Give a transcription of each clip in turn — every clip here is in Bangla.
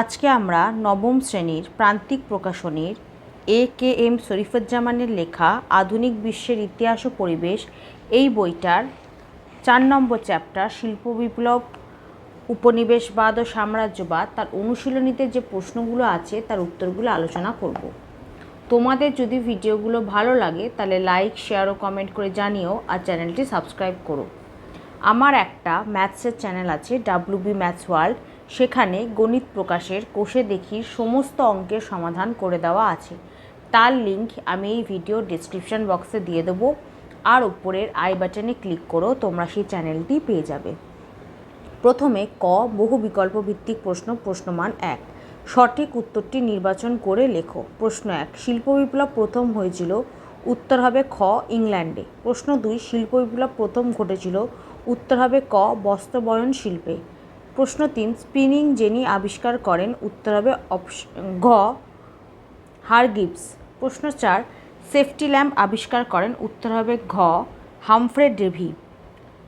আজকে আমরা নবম শ্রেণির প্রান্তিক প্রকাশনীর এ কে এম শরীফুজ্জামানের লেখা আধুনিক বিশ্বের ইতিহাস ও পরিবেশ এই বইটার চার নম্বর চ্যাপ্টার শিল্প বিপ্লব, উপনিবেশবাদ ও সাম্রাজ্যবাদ তার অনুশীলনীতে যে প্রশ্নগুলো আছে তার উত্তরগুলো আলোচনা করব। তোমাদের যদি ভিডিওগুলো ভালো লাগে তাহলে লাইক, শেয়ার ও কমেন্ট করে জানিও আর চ্যানেলটি সাবস্ক্রাইব করো। আমার একটা ম্যাথসের চ্যানেল আছে ডাব্লিউ বি ম্যাথস ওয়ার্ল্ড। সেখানে গণিত প্রকাশের কোষে দেখি সমস্ত অঙ্কের সমাধান করে দেওয়া আছে। তার লিংক আমি এই ভিডিও ডিসক্রিপশন বক্সে দিয়ে দেবো। আর উপরের আই বাটনে ক্লিক করো, তোমরা সেই চ্যানেলটি পেয়ে যাবে। প্রথমে ক, বহু বিকল্প ভিত্তিক প্রশ্ন, প্রশ্নমান এক। সঠিক উত্তরটি নির্বাচন করে লেখো। প্রশ্ন এক, শিল্প বিপ্লব প্রথম হয়েছিল, উত্তর হবে খ, ইংল্যান্ডে। প্রশ্ন দুই, শিল্প বিপ্লব প্রথম ঘটেছিল, উত্তর হবে ক, বস্ত্রবয়ন শিল্পে। প্রশ্ন তিন, স্পিনিং জেনি আবিষ্কার করেন উত্তর হবে অপশ- ঘ হারগিবস প্রশ্ন চার, সেফটি ল্যাম্প আবিষ্কার করেন উত্তর হবে ঘ, হামফ্রে ডেভি।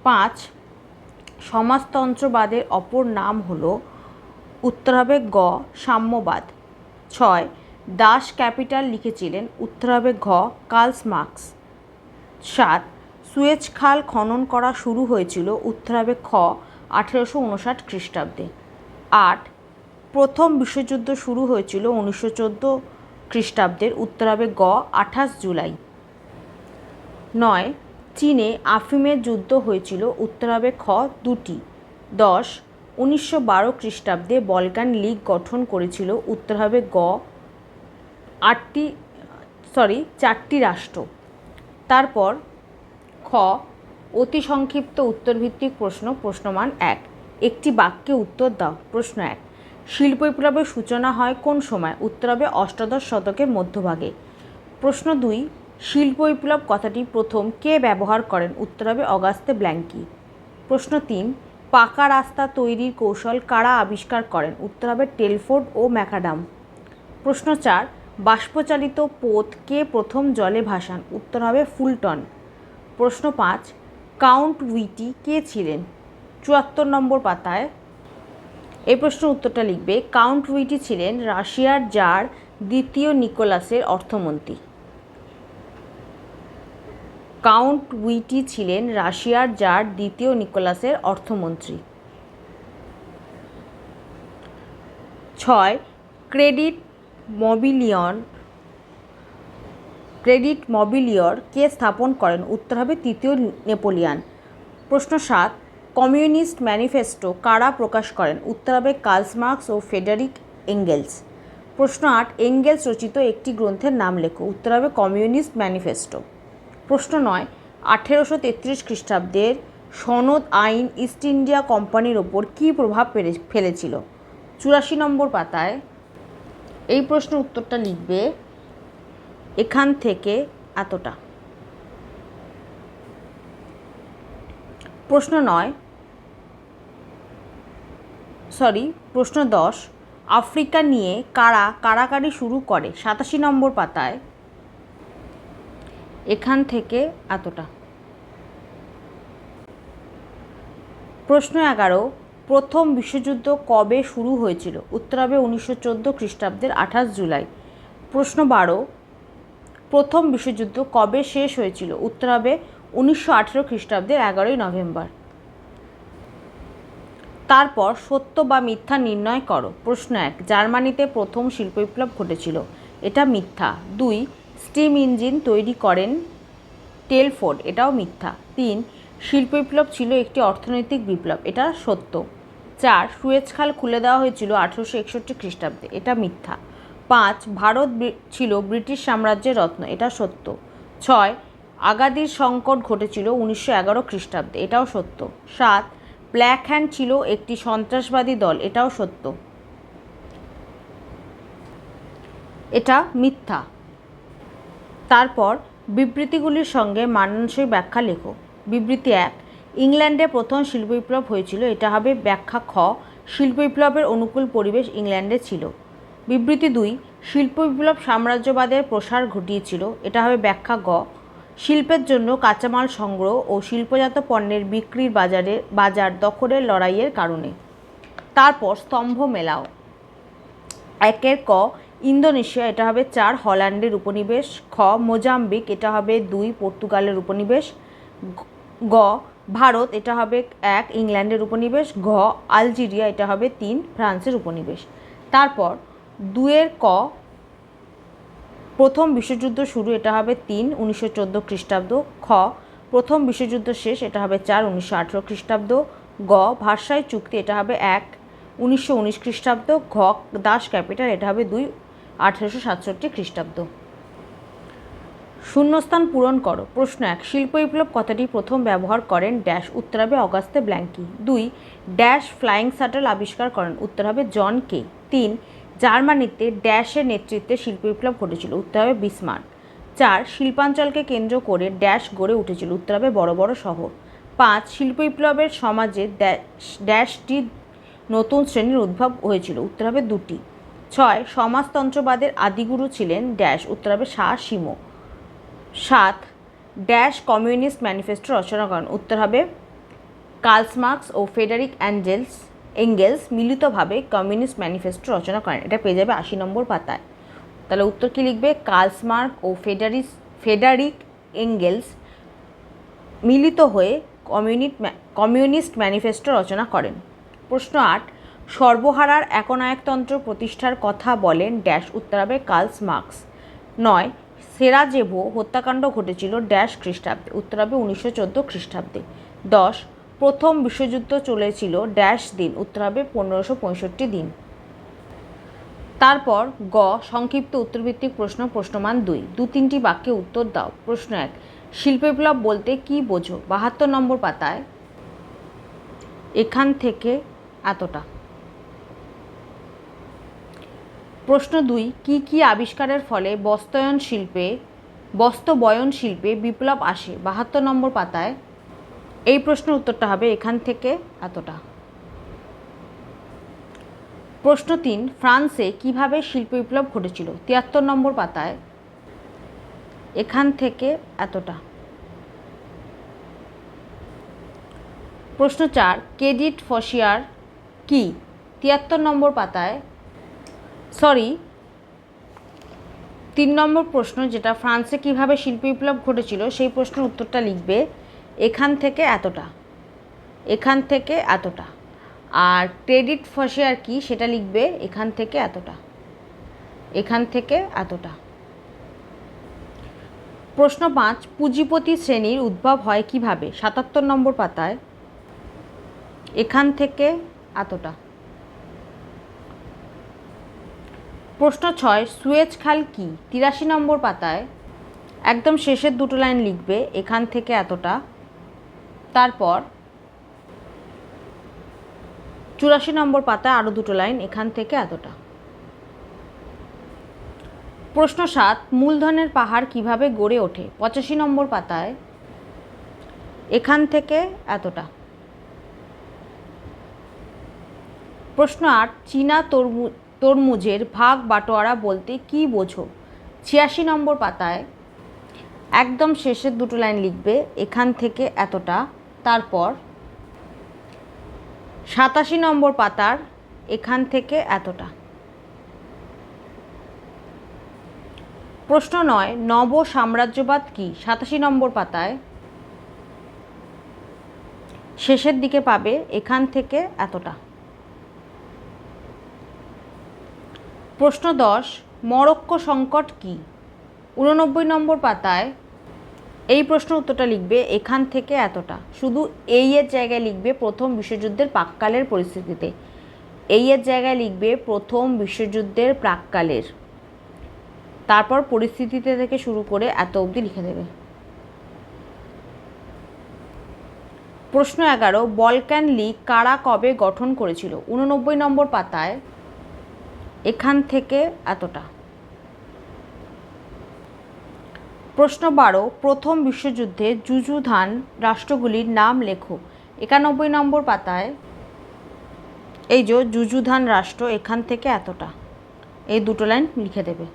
পাঁচ, সমাজতন্ত্রবাদের অপর নাম হল উত্তর হবে গ, সাম্যবাদ। ছয়, দাস ক্যাপিটাল লিখেছিলেন উত্তর হবে ঘ, কার্লস মার্কস। সাত, সুয়েজ খাল খনন করা শুরু হয়েছিল উত্তর হবে খ আঠেরোশো উনষাট খ্রিস্টাব্দে। আট, প্রথম বিশ্বযুদ্ধ শুরু হয়েছিল উনিশশো চোদ্দ খ্রিস্টাব্দের উত্তর হবে গ, আঠাশ জুলাই। নয়, চীনে আফিমের যুদ্ধ হয়েছিল উত্তর হবে খ দুটি। দশ, উনিশশো বারো খ্রিস্টাব্দে বলকান লীগ গঠন করেছিল উত্তর হবে গ আটটি, সরি, চারটি রাষ্ট্র। তারপর খ অতি সংক্ষিপ্ত উত্তরভিত্তিক প্রশ্ন, প্রশ্নমান এক। একটি বাক্যে উত্তর দাও, প্রশ্ন এক। শিল্প বিপ্লবের সূচনা হয় কোন সময়? উত্তর হবে অষ্টাদশ শতকের মধ্যভাগে। প্রশ্ন দুই, শিল্প বিপ্লব কথাটি প্রথম কে ব্যবহার করেন? উত্তর হবে অগাস্তে ব্ল্যাঙ্কি। প্রশ্ন তিন, পাকা রাস্তা তৈরির কৌশল কারা আবিষ্কার করেন? উত্তর হবে টেলফোর্ড ও ম্যাকাডাম। প্রশ্ন চার, বাষ্পচালিত পোত কে প্রথম জলে ভাসান? উত্তর হবে ফুলটন। প্রশ্ন পাঁচ কাউন্ট উইটি কে ছিলেন? চুয়াত্তর নম্বর পাতায় এই প্রশ্নের উত্তরটা লিখবে, কাউন্ট উইটি ছিলেন রাশিয়ার জার দ্বিতীয় নিকোলাসের অর্থমন্ত্রী। কাউন্ট উইটি ছিলেন রাশিয়ার জার দ্বিতীয় নিকোলাসের অর্থমন্ত্রী। ছয়, ক্রেডিট মবিলিয়ন ক্রেডিট মবিলিয়র কে স্থাপন করেন? উত্তর হবে তৃতীয় নেপোলিয়ান। প্রশ্ন সাত, কমিউনিস্ট ম্যানিফেস্টো কারা প্রকাশ করেন? উত্তর হবে কার্লস মার্কস ও ফেডারিক এঙ্গেলস। প্রশ্ন আট, এঙ্গেলস রচিত একটি গ্রন্থের নাম লেখো। উত্তর হবে কমিউনিস্ট ম্যানিফেস্টো। প্রশ্ন নয়, আঠেরোশো তেত্রিশ খ্রিস্টাব্দের সনদ আইন ইস্ট ইন্ডিয়া কোম্পানির ওপর কী প্রভাব ফেলেছিল? চুরাশি নম্বর পাতায় এই প্রশ্নের উত্তরটা লিখবে এখান থেকে এতটা। প্রশ্ন নয় সরি প্রশ্ন দশ, আফ্রিকা নিয়ে কারা কারাকারি শুরু করে? সাতাশি নম্বর পাতায়। এখান থেকে এতটা। প্রশ্ন এগারো, প্রথম বিশ্বযুদ্ধ কবে শুরু হয়েছিল? উত্তর হবে উনিশশো চোদ্দ খ্রিস্টাব্দের আঠাশ জুলাই। প্রশ্ন বারো প্রথম বিশ্বযুদ্ধ কবে শেষ হয়েছিল? উত্তর হবে উনিশশো আঠেরো খ্রিস্টাব্দের এগারোই নভেম্বর। তারপর সত্য বা মিথ্যা নির্ণয় করো। প্রশ্ন এক, জার্মানিতে প্রথম শিল্প বিপ্লব ঘটেছিল। এটা মিথ্যা। দুই, স্টিম ইঞ্জিন তৈরি করেন টেলফোর্ড। এটাও মিথ্যা। তিন শিল্প বিপ্লব ছিল একটি অর্থনৈতিক বিপ্লব। এটা সত্য। চার, সুয়েজ খাল খুলে দেওয়া হয়েছিল আঠেরোশো একষট্টি খ্রিস্টাব্দে। এটা মিথ্যা। পাঁচ, ভারত ছিল ব্রিটিশ সাম্রাজ্যের রত্ন এটা সত্য। ছয়, আগাদির সংকট ঘটেছিল উনিশশো এগারো খ্রিস্টাব্দে, এটাও সত্য। সাত, ব্ল্যাক হ্যান্ড ছিল একটি সন্ত্রাসবাদী দল, এটাও সত্য। এটা মিথ্যা। তারপর বিবৃতিগুলির সঙ্গে মানানসই ব্যাখ্যা লেখো। বিবৃতি এক, ইংল্যান্ডে প্রথম শিল্প বিপ্লব হয়েছিল, এটা হবে ব্যাখ্যা খ শিল্প বিপ্লবের অনুকূল পরিবেশ ইংল্যান্ডে ছিল। বিবৃতি দুই, শিল্প বিপ্লব সাম্রাজ্যবাদের প্রসার ঘটিয়েছিল। এটা হবে ব্যাখ্যা গ। শিল্পের জন্য কাঁচামাল সংগ্রহ ও শিল্পজাত পণ্যের বিক্রির বাজারে, বাজার দখলের লড়াইয়ের কারণে। তারপর স্তম্ভ মেলাও। একের ক, ইন্দোনেশিয়া, এটা হবে চার, হল্যান্ডের উপনিবেশ। খ, মোজাম্বিক, এটা হবে দুই, পর্তুগালের উপনিবেশ। গ- ভারত, এটা হবে এক, ইংল্যান্ডের উপনিবেশ। ঘ, আলজেরিয়া, এটা হবে তিন, ফ্রান্সের উপনিবেশ। তারপর দুয়ের ক, প্রথম বিশ্বযুদ্ধ শুরু, এটা হবে তিন, উনিশশো চোদ্দ খ্রিস্টাব্দ। খ, প্রথম বিশ্বযুদ্ধ শেষ, এটা হবে চার, উনিশশো আঠেরো খ্রিস্টাব্দ। গ ভাষায় চুক্তি, এটা হবে এক, উনিশশো উনিশ খ্রিস্টাব্দ। ঘ, দাস ক্যাপিটাল, এটা হবে দুই, আঠেরোশো সাতষট্টি খ্রিস্টাব্দ। শূন্যস্থান পূরণ করো। প্রশ্ন এক, শিল্প বিপ্লব কথাটি প্রথম ব্যবহার করেন ড্যাশ, উত্তর হবে অগাস্তে ব্ল্যাঙ্কি। দুই, ড্যাশ ফ্লাইং শাটল আবিষ্কার করেন, উত্তর হবে জন কে। তিন জার্মানিতে ড্যাশের নেতৃত্বে শিল্প বিপ্লব ঘটেছিল উত্তর হবে বিসমার্ক চার, শিল্পাঞ্চলকে কেন্দ্র করে ড্যাশ গড়ে উঠেছিল উত্তর হবে বড় বড় শহর। পাঁচ, শিল্প বিপ্লবের সমাজে ড্যাশ, ড্যাশটি নতুন শ্রেণির উদ্ভব হয়েছিল উত্তর হবে দুটি। ছয়, সমাজতন্ত্রবাদের আদিগুরু ছিলেন ড্যাশ উত্তর হবে শাহ সিমো সাত, ড্যাশ কমিউনিস্ট ম্যানিফেস্টো রচনা করেন উত্তর হবে কার্লসমার্কস ও ফেডারিক অ্যাঞ্জেলস এঙ্গেলস মিলিতভাবে কমিউনিস্ট ম্যানিফেস্টো রচনা করেন। এটা পেয়ে যাবে আশি নম্বর পাতায়। তাহলে উত্তর কী লিখবে? কার্লসমার্ক ও ফেডারিস ফেডারিক এঙ্গেলস মিলিত হয়ে কমিউনিট কমিউনিস্ট ম্যানিফেস্টো রচনা করেন। প্রশ্ন আট, সর্বহারার একনায়কতন্ত্র প্রতিষ্ঠার কথা বলেন ড্যাশ উত্তর হবে কার্লস মার্কস নয়, সেরাজেভো হত্যাকাণ্ড ঘটেছিল ড্যাশ খ্রিস্টাব্দে উত্তর হবে উনিশশো চোদ্দ খ্রিস্টাব্দে। দশ প্রথম বিশ্বযুদ্ধ চলেছিল ড্যাশ দিন উত্তর হবে পনেরোশো পঁয়ষট্টি দিন। তারপর গ, সংক্ষিপ্ত উত্তরভিত্তিক প্রশ্ন, প্রশ্নমান দুই। দু তিনটি বাক্যে উত্তর দাও। প্রশ্ন এক শিল্প বিপ্লব বলতে কি বোঝো? বাহাত্তর নম্বর পাতায়, এখান থেকে এতটা। প্রশ্ন দুই, কি কি আবিষ্কারের ফলে বস্তায়ন শিল্পে, বস্ত্রবয়ন শিল্পে বিপ্লব আসে? বাহাত্তর নম্বর পাতায় এই প্রশ্নের উত্তরটা হবে এখান থেকে এতটা। প্রশ্ন তিন, ফ্রান্সে কীভাবে শিল্প বিপ্লব ঘটেছিল? তিয়াত্তর নম্বর পাতায়। এখান থেকে এতটা। প্রশ্ন চার ক্রেডিট ফসিয়ার কি? তিয়াত্তর নম্বর পাতায়। সরি, তিন নম্বর প্রশ্ন যেটা, ফ্রান্সে কীভাবে শিল্প বিপ্লব ঘটেছিল, সেই প্রশ্নের উত্তরটা লিখবে এখান থেকে এতটা, এখান থেকে এতটা। আর ক্রেডিট ফসিয়ার কি সেটা লিখবে, এখান থেকে এতটা, এখান থেকে এতটা। প্রশ্ন পাঁচ, পুঁজিপতি শ্রেণির উদ্ভব হয় কীভাবে? সাতাত্তর নম্বর পাতায়, এখান থেকে এতটা। প্রশ্ন ছয়, সুয়েজ খাল কি? তিরাশি নম্বর পাতায়, একদম শেষের দুটো লাইন লিখবে, এখান থেকে এতটা। তারপর চুরাশি নম্বর পাতায় আরও দুটো লাইন, এখান থেকে এতটা। প্রশ্ন সাত, মূলধনের পাহাড় কীভাবে গড়ে ওঠে? পঁচাশি নম্বর পাতায়, এখান থেকে এতটা। প্রশ্ন আট, চীনা তরমু, তরমুজের ভাগ বাটোয়ারা বলতে কি বোঝো? ছিয়াশি নম্বর পাতায়, একদম শেষের দুটো লাইন লিখবে, এখান থেকে এতটা। তারপর সাতাশি নম্বর পাতার এখান থেকে এতটা। প্রশ্ন নয়, নব সাম্রাজ্যবাদ কি? সাতাশি নম্বর পাতায় শেষের দিকে পাবে এখান থেকে এতটা। প্রশ্ন দশ, মরক্কো সংকট কি? উননব্বই নম্বর পাতায় এই প্রশ্ন উত্তরটা লিখবে এখান থেকে এতটা। শুধু এই এর জায়গায় লিখবে প্রথম বিশ্বযুদ্ধের প্রাককালের পরিস্থিতিতে। এই এর জায়গায় লিখবে প্রথম বিশ্বযুদ্ধের প্রাককালের। তারপর পরিস্থিতিতে থেকে শুরু করে এত অবধি লিখে দেবে। প্রশ্ন এগারো বলক্যান লিগ কারা কবে গঠন করেছিল? উননব্বই নম্বর পাতায় এখান থেকে এতটা। প্রশ্ন বারো, প্রথম বিশ্বযুদ্ধে যুযুধান রাষ্ট্রগুলির নাম লেখো। একানব্বই নম্বর পাতায়, এই যে যুযুধান রাষ্ট্র এখান থেকে এতটা। এই দুটো লাইন লিখে দেবে।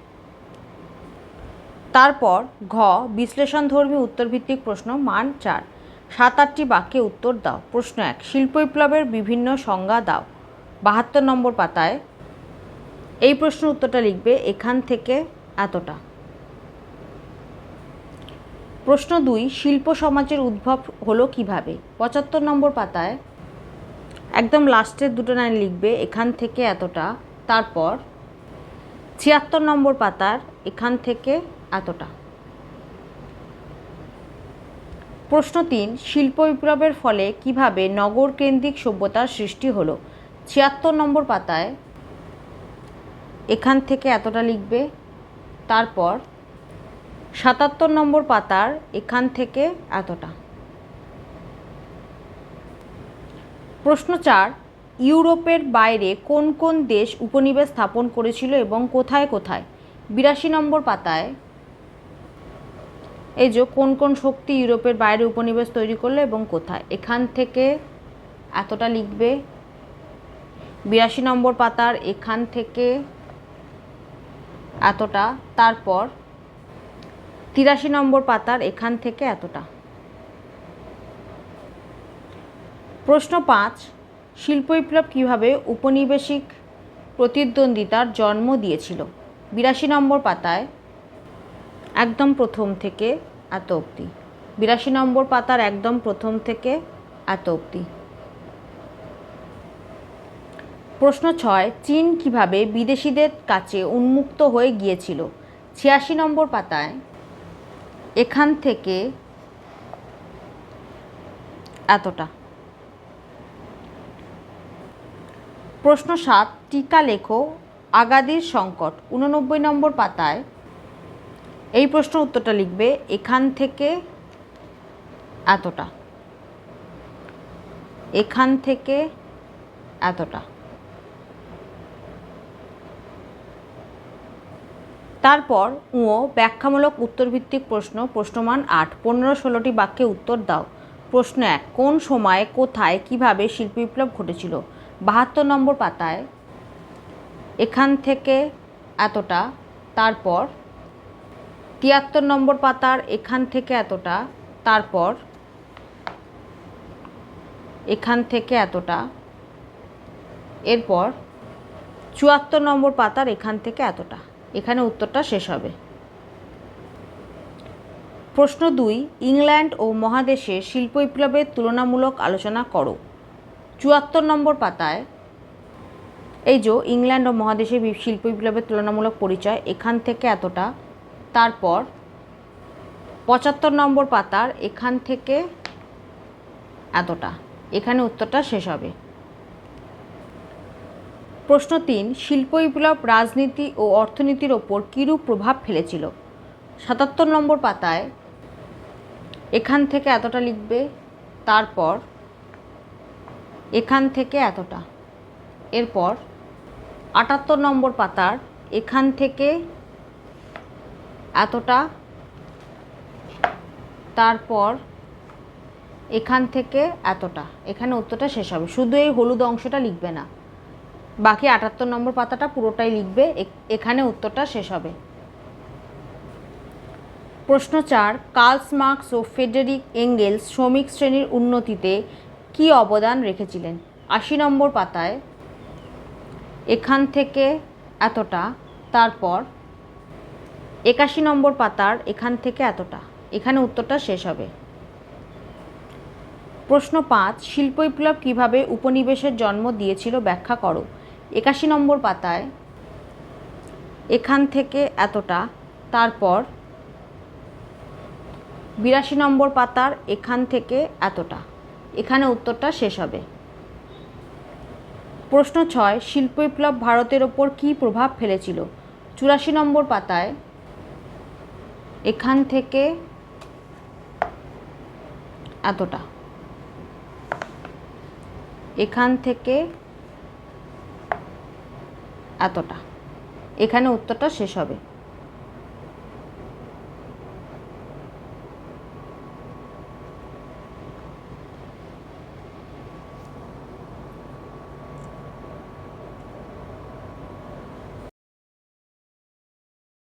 তারপর ঘ, বিশ্লেষণধর্মী উত্তরভিত্তিক প্রশ্ন, মান চার। সাত আটটি বাক্যে উত্তর দাও। প্রশ্ন এক, শিল্প বিপ্লবের বিভিন্ন সংজ্ঞা দাও। বাহাত্তর নম্বর পাতায়, এই প্রশ্ন উত্তরটা লিখবে, এখান থেকে এতটা। প্রশ্ন দুই, শিল্প সমাজের উদ্ভব হলো কীভাবে? পঁচাত্তর নম্বর পাতায়, একদম লাস্টের দুটো লাইন লিখবে, এখান থেকে এতটা, তারপর ছিয়াত্তর নম্বর পাতার, এখান থেকে এতটা। প্রশ্ন তিন, শিল্প বিপ্লবের ফলে কীভাবে নগর কেন্দ্রিক সভ্যতার সৃষ্টি হলো? ছিয়াত্তর নম্বর পাতায়, এখান থেকে এতটা লিখবে, তারপর সাতাত্তর নম্বর পাতার এখান থেকে এতটা। প্রশ্ন চার, ইউরোপের বাইরে কোন কোন দেশ উপনিবেশ স্থাপন করেছিল এবং কোথায় কোথায়? বিরাশি নম্বর পাতায় এই যে কোন কোন শক্তি ইউরোপের বাইরে উপনিবেশ তৈরি করল এবং কোথায়? এখান থেকে এতটা লিখবে। বিরাশি নম্বর পাতার এখান থেকে এতটা। তারপর তিরাশি নম্বর পাতার এখান থেকে এতটা। প্রশ্ন পাঁচ, শিল্প বিপ্লব কীভাবে উপনিবেশিক প্রতিদ্বন্দ্বিতার জন্ম দিয়েছিল? বিরাশি নম্বর পাতায়, একদম প্রথম থেকে এত অবধি। বিরাশি নম্বর পাতার একদম প্রথম থেকে এত অবধি। প্রশ্ন ছয়, চীন কীভাবে বিদেশিদের কাছে উন্মুক্ত হয়ে গিয়েছিল? ছিয়াশি নম্বর পাতায় এখান থেকে এতটা। প্রশ্ন সাত, টিকা লেখো, আগাদির সংকট, উননব্বই নম্বর পাতায়। এই প্রশ্ন উত্তরটা লিখবে, এখান থেকে এতটা। এখান থেকে এতটা। তারপর উঁ ব্যাখ্যামূলক উত্তরভিত্তিক প্রশ্ন, প্রশ্নমান আট, পনেরো, ষোলোটি বাক্যে উত্তর দাও। প্রশ্ন এক, কোন সময়ে, কোথায়, কীভাবে শিল্প বিপ্লব ঘটেছিল? বাহাত্তর নম্বর পাতায়, এখান থেকে এতটা, তারপর তিয়াত্তর নম্বর পাতার এখান থেকে এতটা, তারপর এখান থেকে এতটা, এরপর চুয়াত্তর নম্বর পাতার এখান থেকে এতটা। এখানে উত্তরটা শেষ হবে। প্রশ্ন দুই, ইংল্যান্ড ও মহাদেশে শিল্প বিপ্লবের তুলনামূলক আলোচনা করো। চুয়াত্তর নম্বর পাতায়, এই যে ইংল্যান্ড ও মহাদেশে শিল্প বিপ্লবের তুলনামূলক পরিচয়, এখান থেকে এতটা। তারপর, পঁচাত্তর নম্বর পাতার, এখান থেকে এতটা। এখানে উত্তরটা শেষ হবে। প্রশ্ন তিন, শিল্প বিপ্লব, রাজনীতি ও অর্থনীতির ওপর কীরূপ প্রভাব ফেলেছিল? সাতাত্তর নম্বর পাতায়, এখান থেকে এতটা লিখবে, তারপর, এখান থেকে এতটা। এরপর, আটাত্তর নম্বর পাতার, এখান থেকে এতটা, তারপর, এখান থেকে এতটা। এখানে উত্তরটা শেষ হবে। শুধু এই হলুদ অংশটা লিখবে না। বাকি আটাত্তর নম্বর পাতাটা পুরোটাই লিখবে এখানে উত্তরটা শেষ হবে। প্রশ্ন চার, কার্লস মার্কস ও ফেডেরিক এঙ্গেলস শ্রমিক শ্রেণির উন্নতিতে কী অবদান রেখেছিলেন? আশি নম্বর পাতায়, এখান থেকে এতটা, তারপর একাশি নম্বর পাতার এখান থেকে এতটা, এখানে উত্তরটা শেষ হবে। প্রশ্ন পাঁচ শিল্প বিপ্লব কীভাবে উপনিবেশের জন্ম দিয়েছিল ব্যাখ্যা করো। একাশি নম্বর পাতায়, এখান থেকে এতটা, তারপর বিরাশি নম্বর পাতার এখান থেকে এতটা। এখানে উত্তরটা শেষ হবে। প্রশ্ন ছয় শিল্প বিপ্লব ভারতের ওপর কী প্রভাব ফেলেছিল? চুরাশি নম্বর পাতায়, এখান থেকে এতটা। এখান থেকে এতটা। এখানে উত্তরটা শেষ হবে।